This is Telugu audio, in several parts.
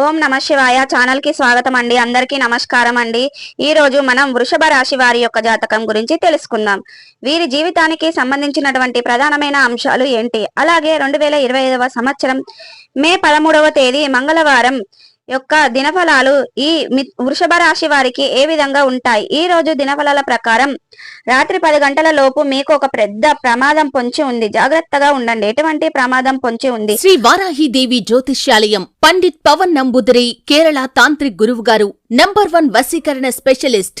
ఓం నమ శివాయ ఛానల్కి స్వాగతం అండి. అందరికీ నమస్కారం అండి. ఈ రోజు మనం వృషభ రాశి వారి యొక్క జాతకం గురించి తెలుసుకుందాం. వీరి జీవితానికి సంబంధించినటువంటి ప్రధానమైన అంశాలు ఏంటి? అలాగే రెండు వేల ఇరవై ఐదవ సంవత్సరం మే పదమూడవ తేదీ మంగళవారం యొక్క దినఫలాలు ఈ మి- వృషభ రాశి వారికి ఏ విధంగా ఉంటాయి? ఈ రోజు దినఫలాల ప్రకారం రాత్రి పది గంటల లోపు మీకు ఒక పెద్ద ప్రమాదం పొంచి ఉంది. జాగ్రత్తగా ఉండండి. ఎటువంటి ప్రమాదం పొంచి ఉంది? శ్రీ వారాహిదేవి జ్యోతిష్యాలయం పండిత్ పవన్ నంబుదరి కేరళ తాంత్రిక్ గురువు గారు నంబర్ వన్ వసీకరణ స్పెషలిస్ట్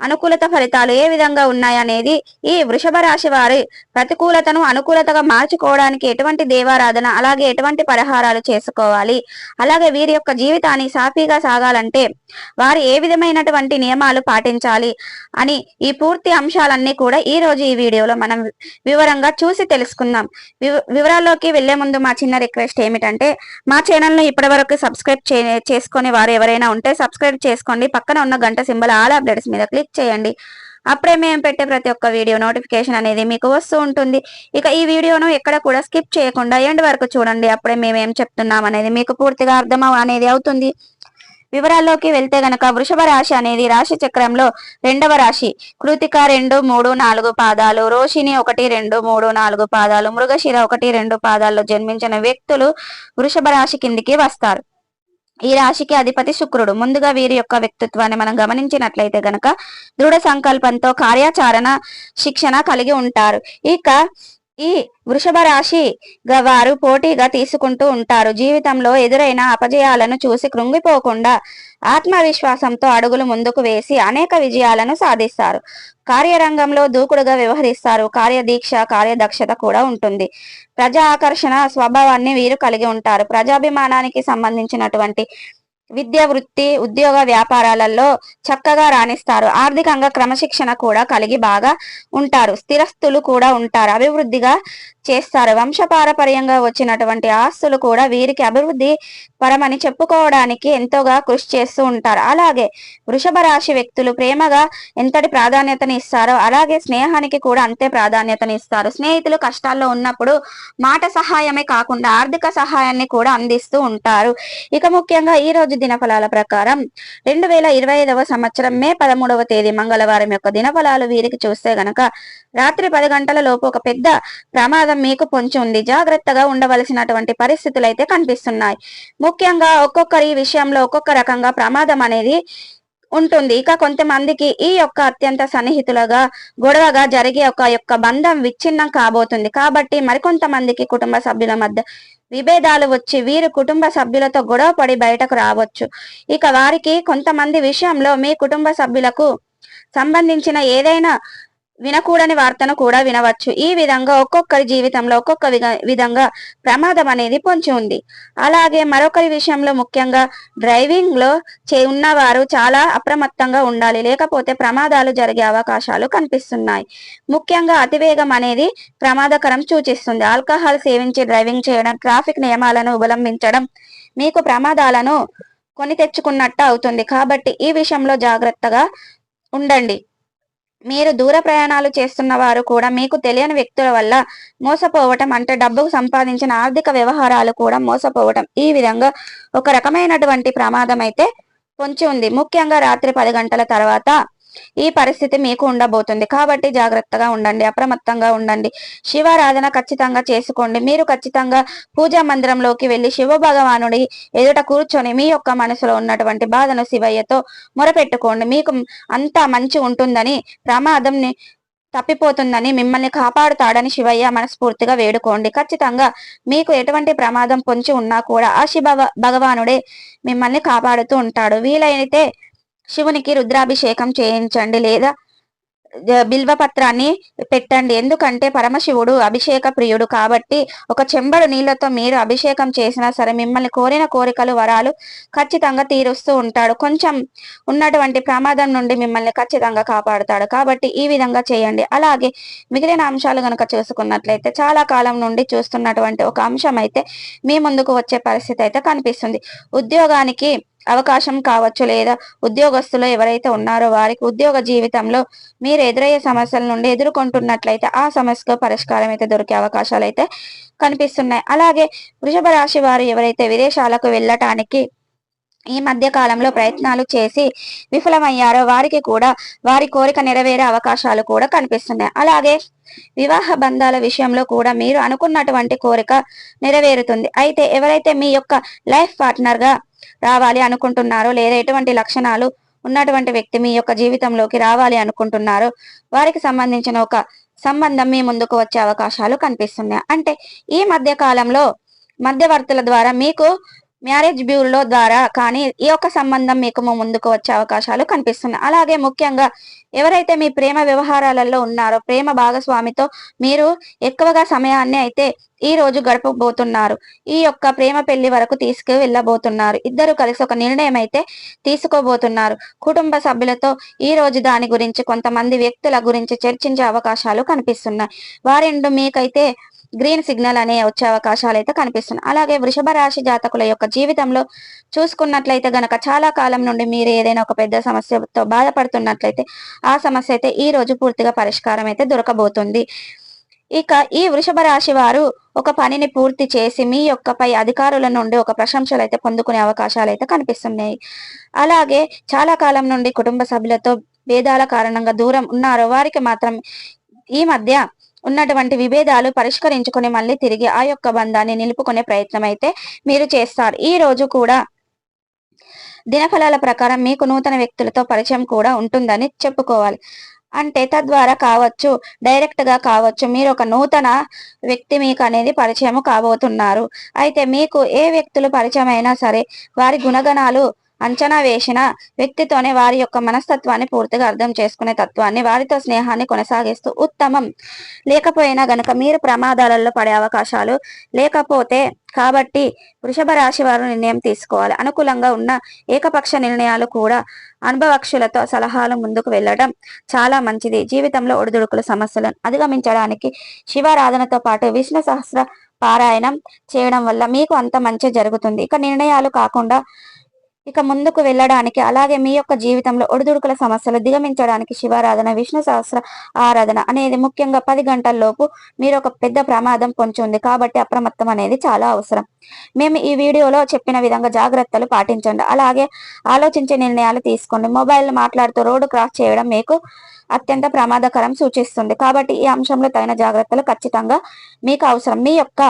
అనుకూలత ఫలితాలు ఏ విధంగా ఉన్నాయనేది ఈ వృషభ రాశి వారి ప్రతికూలతను అనుకూలతగా మార్చుకోవడానికి ఎటువంటి దేవారాధన అలాగే ఎటువంటి పరిహారాలు చేసుకోవాలి. అలాగే వీరి యొక్క జీవితాన్ని సాఫీగా సాగాలంటే వారు ఏ విధమైనటువంటి నియమాలు పాటించాలి అని ఈ పూర్తి అంశాలన్నీ కూడా ఈ రోజు ఈ వీడియోలో మనం వివరంగా చూసి తెలుసుకుందాం. వివ- వివరాల్లోకి వెళ్ళే ముందు మా చిన్న రిక్వెస్ట్ ఏమిటంటే మా ఛానల్ను ఇప్పటి వరకు సబ్స్క్రైబ్ చే- చేసుకునే వారు ఎవరైనా ఉంటే సబ్స్క్రైబ్ చేసుకోండి. పక్కన ఉన్న గంట సింబల్ ఆల్ అప్డేట్స్ మీద క్లిక్ చేయండి. అప్పుడే మేము పెట్టే ప్రతి ఒక్క వీడియో నోటిఫికేషన్ అనేది మీకు వస్తూ ఉంటుంది. ఇక ఈ వీడియోను ఎక్కడ కూడా స్కిప్ చేయకుండా ఎండ్ వరకు చూడండి. అప్పుడే మేము ఏం చెప్తున్నాం అనేది మీకు పూర్తిగా అర్థం అనేది అవుతుంది. వివరాల్లోకి వెళ్తే గనక వృషభ రాశి అనేది రాశి చక్రంలో రెండవ రాశి. కృతిక రెండు మూడు నాలుగు పాదాలు. రోషిని ఒకటి రెండు మూడు నాలుగు పాదాలు. మృగశిర ఒకటి రెండు పాదాల్లో జన్మించిన వ్యక్తులు వృషభ రాశి కిందికి వస్తారు. ఈ రాశికి అధిపతి శుక్రుడు. ముందుగా వీరి యొక్క వ్యక్తిత్వాన్ని మనం గమనించినట్లయితే గనక దృఢ సంకల్పంతో కార్యాచరణ శిక్షణ కలిగి ఉంటారు. ఇక ఈ వృషభ రాశి వారు పోటీగా తీసుకుంటూ ఉంటారు. జీవితంలో ఎదురైన అపజయాలను చూసి కృంగిపోకుండా ఆత్మవిశ్వాసంతో అడుగులు ముందుకు వేసి అనేక విజయాలను సాధిస్తారు. కార్యరంగంలో దూకుడుగా వ్యవహరిస్తారు. కార్యదీక్ష కార్యదక్షత కూడా ఉంటుంది. ప్రజా ఆకర్షణ స్వభావాన్ని వీరు కలిగి ఉంటారు. ప్రజాభిమానానికి సంబంధించినటువంటి విద్య వృత్తి ఉద్యోగ వ్యాపారాలలో చక్కగా రాణిస్తారు. ఆర్థికంగా క్రమశిక్షణ కూడా కలిగి బాగా ఉంటారు. స్థిరస్తులు కూడా ఉంటారు. అభివృద్ధిగా చేస్తారు. వంశపారపర్యంగా వచ్చినటువంటి ఆస్తులు కూడా వీరికి అభివృద్ధి పరమని చెప్పుకోవడానికి ఎంతోగా కృషి చేస్తూ ఉంటారు. అలాగే వృషభ రాశి వ్యక్తులు ప్రేమగా ఎంతటి ప్రాధాన్యతని ఇస్తారో అలాగే స్నేహానికి కూడా అంతే ప్రాధాన్యతని ఇస్తారు. స్నేహితులు కష్టాల్లో ఉన్నప్పుడు మాట సహాయమే కాకుండా ఆర్థిక సహాయాన్ని కూడా అందిస్తూ ఉంటారు. ఇక ముఖ్యంగా ఈ రోజు దినఫలాల ప్రకారం రెండు వేల ఇరవై ఐదవ సంవత్సరం మే పదమూడవ తేదీ మంగళవారం యొక్క దినఫలాలు వీరికి చూస్తే గనక రాత్రి పది గంటల లోపు ఒక పెద్ద ప్రమాదం మీకు పొంచి ఉంది జాగ్రత్తగా ఉండవలసినటువంటి పరిస్థితులు అయితే కనిపిస్తున్నాయి. ముఖ్యంగా ఒక్కొక్కరి విషయంలో ఒక్కొక్క రకంగా ప్రమాదం అనేది ఉంటుంది. ఇక కొంతమందికి ఈ యొక్క అత్యంత సన్నిహితులుగా గొడవగా జరిగే ఒక యొక్క బంధం విచ్ఛిన్నం కాబోతుంది. కాబట్టి మరికొంతమందికి కుటుంబ సభ్యుల మధ్య విభేదాలు వచ్చి వీరు కుటుంబ సభ్యులతో గొడవ పడి బయటకు రావచ్చు. ఇక వారికి కొంతమంది విషయంలో మీ కుటుంబ సభ్యులకు సంబంధించిన ఏదైనా వినకూడని వార్తను కూడా వినవచ్చు. ఈ విధంగా ఒక్కొక్కరి జీవితంలో ఒక్కొక్క విధంగా ప్రమాదం అనేది పొంచి ఉంది. అలాగే మరొకరి విషయంలో ముఖ్యంగా డ్రైవింగ్లో చే ఉన్నవారు చాలా అప్రమత్తంగా ఉండాలి. లేకపోతే ప్రమాదాలు జరిగే అవకాశాలు కనిపిస్తున్నాయి. ముఖ్యంగా అతివేగం అనేది ప్రమాదకరం సూచిస్తుంది. ఆల్కహాల్ సేవించి డ్రైవింగ్ చేయడం ట్రాఫిక్ నియమాలను ఉల్లంఘించడం మీకు ప్రమాదాలను కొని తెచ్చుకున్నట్టు అవుతుంది. కాబట్టి ఈ విషయంలో జాగ్రత్తగా ఉండండి. మీరు దూర ప్రయాణాలు చేస్తున్న వారు కూడా మీకు తెలియని వ్యక్తుల వల్ల మోసపోవటం అంటే డబ్బుకు సంపాదించిన ఆర్థిక వ్యవహారాలు కూడా మోసపోవటం. ఈ విధంగా ఒక రకమైనటువంటి ప్రమాదం అయితే పొంచి ఉంది. ముఖ్యంగా రాత్రి పది గంటల తర్వాత ఈ పరిస్థితి మీకు ఉండబోతుంది. కాబట్టి జాగ్రత్తగా ఉండండి అప్రమత్తంగా ఉండండి. శివారాధన ఖచ్చితంగా చేసుకోండి. మీరు ఖచ్చితంగా పూజా మందిరంలోకి వెళ్ళి శివ భగవానుడి ఎదుట కూర్చొని మీ యొక్క మనసులో ఉన్నటువంటి బాధను శివయ్యతో మొరపెట్టుకోండి. మీకు అంతా మంచి ఉంటుందని ప్రమాదం తప్పిపోతుందని మిమ్మల్ని కాపాడుతాడని శివయ్య మనస్ఫూర్తిగా వేడుకోండి. ఖచ్చితంగా మీకు ఎటువంటి ప్రమాదం పొంచి ఉన్నా కూడా ఆ శివ భగవానుడే మిమ్మల్ని కాపాడుతూ ఉంటాడు. వీలైతే శివునికి రుద్రాభిషేకం చేయించండి లేదా బిల్వపత్రాన్ని బిల్వ పత్రాన్ని పెట్టండి. ఎందుకంటే పరమశివుడు అభిషేక ప్రియుడు కాబట్టి ఒక చెంబడు నీళ్ళతో మీరు అభిషేకం చేసినా సరే మిమ్మల్ని కోరిన కోరికలు వరాలు ఖచ్చితంగా తీరుస్తూ ఉంటాడు. కొంచెం ఉన్నటువంటి ప్రమాదం నుండి మిమ్మల్ని ఖచ్చితంగా కాపాడుతాడు. కాబట్టి ఈ విధంగా చేయండి. అలాగే మిగిలిన అంశాలు కనుక చూసుకున్నట్లయితే చాలా కాలం నుండి చూస్తున్నటువంటి ఒక అంశం అయితే మీ ముందుకు వచ్చే పరిస్థితి అయితే కనిపిస్తుంది. ఉద్యోగానికి అవకాశం కావచ్చు లేదా ఉద్యోగస్తులు ఎవరైతే ఉన్నారో వారికి ఉద్యోగ జీవితంలో మీరు ఎదురయ్యే సమస్యల నుండి ఎదుర్కొంటున్నట్లయితే ఆ సమస్యకు పరిష్కారం అయితే దొరికే అవకాశాలు అయితే కనిపిస్తున్నాయి. అలాగే వృషభ రాశి వారు ఎవరైతే విదేశాలకు వెళ్ళటానికి ఈ మధ్య కాలంలో ప్రయత్నాలు చేసి విఫలమయ్యారో వారికి కూడా వారి కోరిక నెరవేరే అవకాశాలు కూడా కనిపిస్తున్నాయి. అలాగే వివాహ బంధాల విషయంలో కూడా మీరు అనుకున్నటువంటి కోరిక నెరవేరుతుంది. అయితే ఎవరైతే మీ యొక్క లైఫ్ పార్ట్నర్గా రావాలి అనుకుంటున్నారో లేదా ఎటువంటి లక్షణాలు ఉన్నటువంటి వ్యక్తి మీ యొక్క జీవితంలోకి రావాలి అనుకుంటున్నారో వారికి సంబంధించిన ఒక సంబంధం మీ ముందుకు వచ్చే అవకాశాలు కనిపిస్తున్నాయి. అంటే ఈ మధ్య కాలంలో మధ్యవర్తుల ద్వారా మీకు మ్యారేజ్ బ్యూరో ద్వారా కానీ ఈ యొక్క సంబంధం మీకు ముందుకు వచ్చే అవకాశాలు కనిపిస్తున్నాయి. అలాగే ముఖ్యంగా ఎవరైతే మీ ప్రేమ వ్యవహారాలలో ఉన్నారో ప్రేమ భాగస్వామితో మీరు ఎక్కువగా సమయాన్ని అయితే ఈ రోజు గడపబోతున్నారు. ఈ యొక్క ప్రేమ పెళ్ళి వరకు తీసుకు వెళ్ళబోతున్నారు ఇద్దరు కలిసి ఒక నిర్ణయం అయితే తీసుకోబోతున్నారు. కుటుంబ సభ్యులతో ఈ రోజు దాని గురించి కొంతమంది వ్యక్తుల గురించి చర్చించే అవకాశాలు కనిపిస్తున్నాయి. వారెండు మీకైతే గ్రీన్ సిగ్నల్ అనే వచ్చే అవకాశాలు అయితే కనిపిస్తున్నాయి. అలాగే వృషభ రాశి జాతకుల యొక్క జీవితంలో చూసుకున్నట్లయితే గనక చాలా కాలం నుండి మీరు ఏదైనా ఒక పెద్ద సమస్యతో బాధపడుతున్నట్లయితే ఆ సమస్య అయితే ఈ రోజు పూర్తిగా పరిష్కారం అయితే దొరకబోతుంది. ఇక ఈ వృషభ రాశి వారు ఒక పనిని పూర్తి చేసి మీ యొక్క పై అధికారుల నుండి ఒక ప్రశంసలు అయితే పొందుకునే అవకాశాలు అయితే కనిపిస్తున్నాయి. అలాగే చాలా కాలం నుండి కుటుంబ సభ్యులతో భేదాల కారణంగా దూరం ఉన్నారో. వారికి మాత్రం ఈ మధ్య ఉన్నటువంటి విభేదాలు పరిష్కరించుకుని మళ్ళీ తిరిగి ఆ యొక్క బంధాన్ని నిలుపుకునే ప్రయత్నం అయితే మీరు చేస్తారు. ఈ రోజు కూడా దినఫలాల ప్రకారం మీకు నూతన వ్యక్తులతో పరిచయం కూడా ఉంటుందని చెప్పుకోవాలి. అంటే తద్వారా కావచ్చు డైరెక్ట్గా కావచ్చు మీరు ఒక నూతన వ్యక్తి మీకు అనేది పరిచయం కాబోతున్నారు. అయితే మీకు ఏ వ్యక్తులు పరిచయం అయినా సరే వారి గుణగణాలు అంచనా వేసిన వ్యక్తితోనే వారి యొక్క మనస్తత్వాన్ని పూర్తిగా అర్థం చేసుకునే తత్వాన్ని వారితో స్నేహాన్ని కొనసాగిస్తూ ఉత్తమం. లేకపోయినా గనుక మీరు ప్రమాదాలలో పడే అవకాశాలు లేకపోతే కాబట్టి వృషభ రాశి వారు నిర్ణయం తీసుకోవాలి. అనుకూలంగా ఉన్న ఏకపక్ష నిర్ణయాలు కూడా అనుభవక్షులతో సలహాలు ముందుకు వెళ్ళడం చాలా మంచిది. జీవితంలో ఒడిదుడుకుల సమస్యలను అధిగమించడానికి శివారాధనతో పాటు విష్ణు సహస్ర పారాయణం చేయడం వల్ల మీకు అంత మంచి జరుగుతుంది. ఇక నిర్ణయాలు కాకుండా ఇక ముందుకు వెళ్ళడానికి అలాగే మీ యొక్క జీవితంలో ఒడిదుడుకుల సమస్యలు దిగమించడానికి శివారాధన విష్ణు సహస్ర ఆరాధన అనేది ముఖ్యంగా పది గంటల్లోపు మీరు ఒక పెద్ద ప్రమాదం పొంచి ఉంది కాబట్టి అప్రమత్తం అనేది చాలా అవసరం. మేము ఈ వీడియోలో చెప్పిన విధంగా జాగ్రత్తలు పాటించండి. అలాగే ఆలోచించే నిర్ణయాలు తీసుకోండి. మొబైల్ మాట్లాడుతూ రోడ్డు క్రాస్ చేయడం మీకు అత్యంత ప్రమాదకరం సూచిస్తుంది. కాబట్టి ఈ అంశంలో తగిన జాగ్రత్తలు ఖచ్చితంగా మీకు అవసరం. మీ యొక్క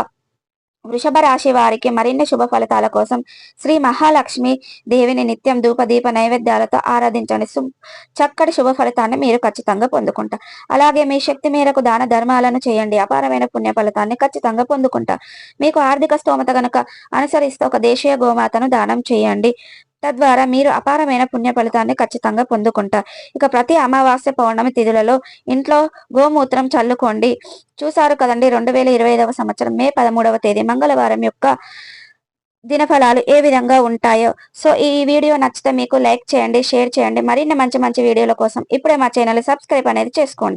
వృషభ రాశి వారికి మరిన్ని శుభ ఫలితాల కోసం శ్రీ మహాలక్ష్మి దేవిని నిత్యం ధూప దీప నైవేద్యాలతో ఆరాధించండి. చక్కటి శుభ ఫలితాన్ని మీరు ఖచ్చితంగా పొందుకుంటారు అలాగే మీ శక్తి మేరకు దాన ధర్మాలను చేయండి. అపారమైన పుణ్య ఫలితాన్ని ఖచ్చితంగా పొందుకుంటారు మీకు ఆర్థిక స్తోమత గనుక అనుసరిస్తే ఒక దేశీయ గోమాతను దానం చేయండి. తద్వారా మీరు అపారమైన పుణ్య ఫలితాన్ని ఖచ్చితంగా పొందుకుంటారు. ఇక ప్రతి అమావాస్య పౌర్ణమి తిథులలో ఇంట్లో గోమూత్రం చల్లుకోండి. చూసారు కదండి రెండు వేల ఇరవై ఐదవ సంవత్సరం మే పదమూడవ తేదీ మంగళవారం యొక్క దినఫలాలు ఏ విధంగా ఉంటాయో. సో ఈ వీడియో నచ్చితే మీకు లైక్ చేయండి షేర్ చేయండి. మరిన్ని మంచి మంచి వీడియోల కోసం ఇప్పుడే మా ఛానల్ సబ్స్క్రైబ్ అనేది చేసుకోండి.